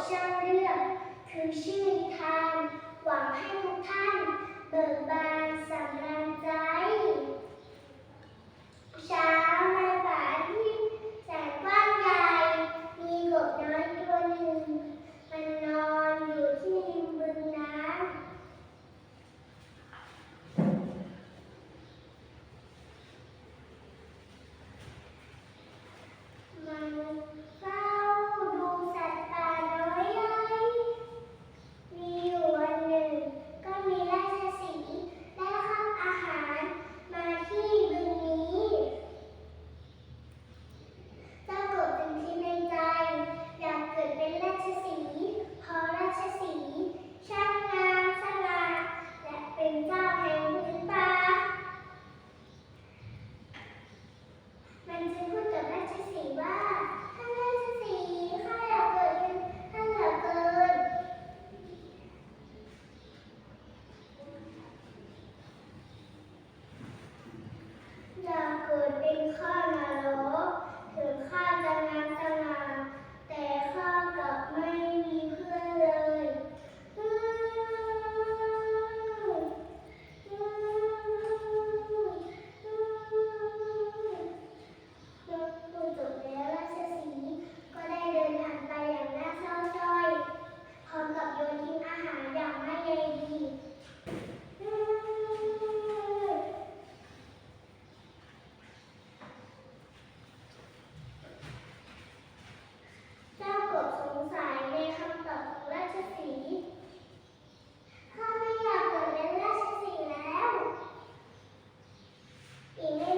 เชื่อเรื่องคือชื่อนิทาน หวังให้ทุกท่าน เบิกบานสำรับ Amen.